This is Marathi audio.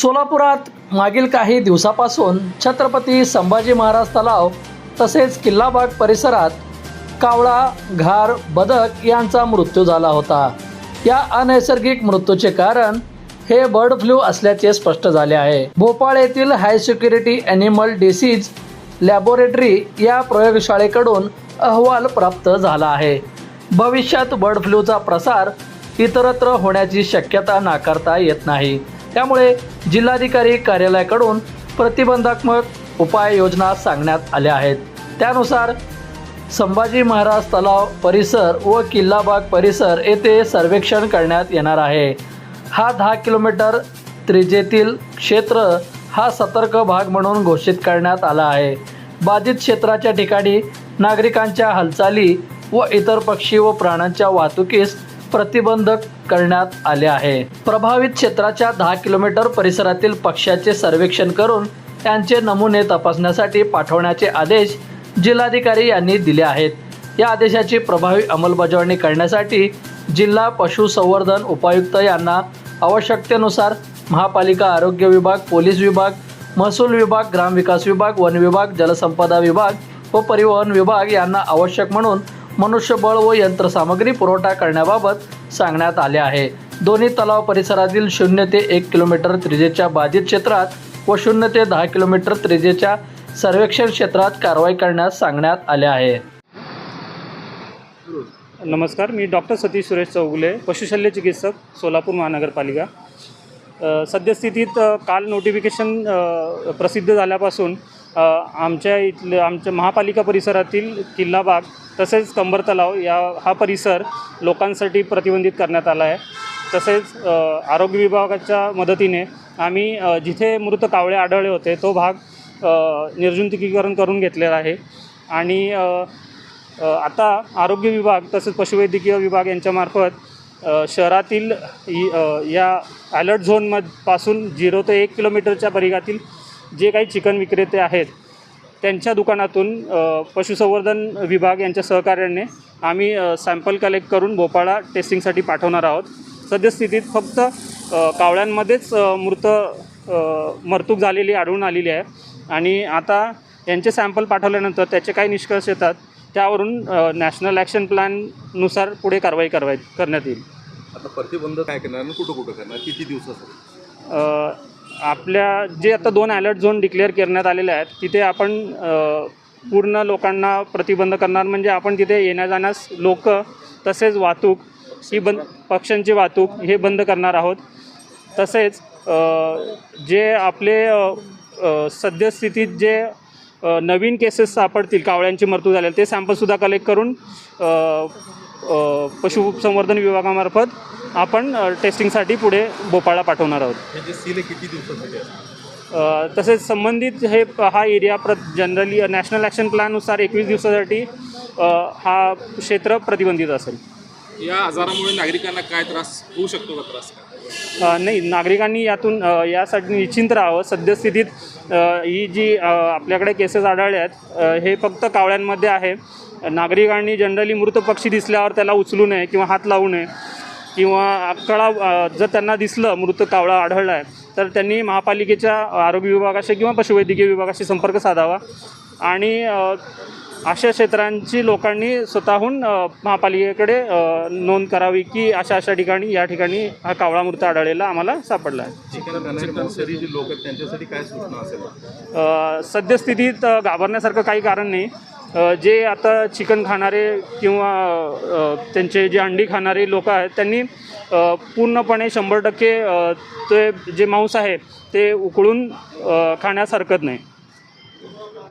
सोलापुरात मागील काही दिवसापासून छत्रपती संभाजी महाराज तलाव तसेच किल्लाबाग परिसरात कावळा घार बदक यांचा मृत्यू झाला होता. या अनैसर्गिक मृत्यूचे कारण हे बर्ड फ्लू असल्याचे स्पष्ट झाले आहे. भोपाळ येथील high security animal disease laboratory या प्रयोगशाळेकडून अहवाल प्राप्त झाला आहे. भविष्यात बर्ड फ्लूचा प्रसार इतरत्र होण्याची शक्यता नाकारता येत नाही. त्यामुळे जिल्हाधिकारी कार्यालयाकडून प्रतिबंधात्मक उपाययोजना सांगण्यात आल्या आहेत. त्यानुसार संभाजी महाराज तलाव परिसर व किल्लाबाग परिसर येथे सर्वेक्षण करण्यात येणार आहे. हा दहा किलोमीटर त्रिजेतील क्षेत्र हा सतर्क भाग म्हणून घोषित करण्यात आला आहे. बाधित क्षेत्राच्या ठिकाणी नागरिकांच्या हालचाली व इतर पक्षी व प्राण्यांच्या वाहतुकीस प्रतिबंधक करण्यात आले आहे. प्रभावित क्षेत्राच्या दहा किलोमीटर परिसरातील पक्ष्याचे सर्वेक्षण करून त्यांचे नमुने तपासण्यासाठी पाठवण्याचे आदेश जिल्हाधिकारी यांनी दिले आहेत. या आदेशाची प्रभावी अंमलबजावणी करण्यासाठी जिल्हा पशुसंवर्धन उपायुक्त यांना आवश्यकतेनुसार महापालिका आरोग्य विभाग पोलीस विभाग महसूल विभाग ग्रामविकास विभाग वन विभाग जलसंपदा विभाग व परिवहन विभाग यांना आवश्यक म्हणून मनुष्यबळ व यंत्रसामग्री पुरवठा करण्याबाबत सांगण्यात आले आहे. दोन्ही तलाव परिसरातील शून्य ते एक किलोमीटर त्रिजेच्या बाधित क्षेत्रात व शून्य ते दहा किलोमीटर त्रिजेच्या सर्वेक्षण क्षेत्रात कारवाई करण्यास सांगण्यात आले आहे. नमस्कार मी डॉक्टर सतीश सुरेश चौगुले पशुशल्य चिकित्सक सोलापूर महानगरपालिका. सद्यस्थितीत काल नोटिफिकेशन प्रसिद्ध झाल्यापासून आमच्या इथलं आमच्या महापालिका परिसरातील किल्लाबाग तसेच कंबर तलाव या हा परिसर लोकांसाठी प्रतिबंधित करण्यात आला आहे. तसेच आरोग्य विभागाच्या मदतीने आम्ही जिथे मृत कावळे आढळले होते तो भाग निर्जंतुकीकरण करून घेतलेला आहे. आणि आता आरोग्य विभाग तसेच पशुवैद्यकीय विभाग यांच्यामार्फत शहरातील या ॲलर्ट झोनमधपासून झिरो ते एक किलोमीटरच्या परिघातील जे काही चिकन विक्रेते आहेत त्यांच्या दुकानातून पशुसंवर्धन विभाग यांच्या सहकार्याने आम्ही सॅम्पल कलेक्ट करून भोपाळा टेस्टिंगसाठी पाठवणार आहोत. सद्यस्थितीत फक्त कावळ्यांमध्येच मृत मरतूक झालेली आढळून आलेली आहे. आणि आता यांचे सॅम्पल पाठवल्यानंतर त्याचे काही निष्कर्ष येतात त्यावरून नॅशनल ॲक्शन प्लॅननुसार पुढे कारवाई कारवाई करण्यात येईल. आता प्रतिबंध काय करणार कुठं कुठं करणार? किती दिवसासाठी? आपल्या जे आता दोन अलर्ट झोन डिक्लेअर करण्यात आलेले आहेत तिथे आपण पूर्ण लोकांना प्रतिबंध करणार. म्हणजे आपण तिथे येण्या जाण्यास लोक तसेच वाहतूक ही बंद पक्ष्यांची वाहतूक हे बंद करणार आहोत. तसेच जे आपले सद्यस्थितीत जे नवीन केसेस सापडतील कावळ्यांची मृत्यू झालेले ते सॅम्पलसुद्धा कलेक्ट करून पशुसंवर्धन विभागामार्फत आपण टेस्टिंगसाठी पुढे भोपाळा पाठवणार आहोत. तसेच संबंधित हे हा एरिया प्र जनरली नॅशनल ॲक्शन प्लॅननुसार एकवीस दिवसासाठी हा क्षेत्र प्रतिबंधित असेल. या आजारामुळे नागरिकांना काय त्रास होऊ शकतो का त्रास? नाही नागरिकांनी यातून यासाठी निश्चिंत राहावं. सद्यस्थितीत ही जी आपल्याकडे केसेस आढळल्या आहेत हे फक्त कावळ्यांमध्ये आहे. नागरिकांनी जनरली मृत पक्षी दिसल्यावर त्याला उचलू नये किंवा हात लावू नये किंवा कळा जर त्यांना दिसलं मृत कावळा आढळला आहे तर त्यांनी महापालिकेच्या आरोग्य विभागाशी किंवा पशुवैद्यकीय विभागाशी संपर्क साधावा. आणि अशा क्षेत्रांची लोकांनी स्वतःहून महापालिकेकडे नोंद करावी की अशा अशा ठिकाणी या ठिकाणी हा कावळा मृत आढळलेला आम्हाला सापडला आहे. सद्यस्थितीत घाबरण्यासारखं काही कारण नाही. जे आता चिकन खाणारे किंवा त्यांचे जे अंडी खाणारे लोक आहेत त्यांनी पूर्णपणे शंभर टक्के ते जे मांस आहे ते उकळून खाण्यास हरकत नाही.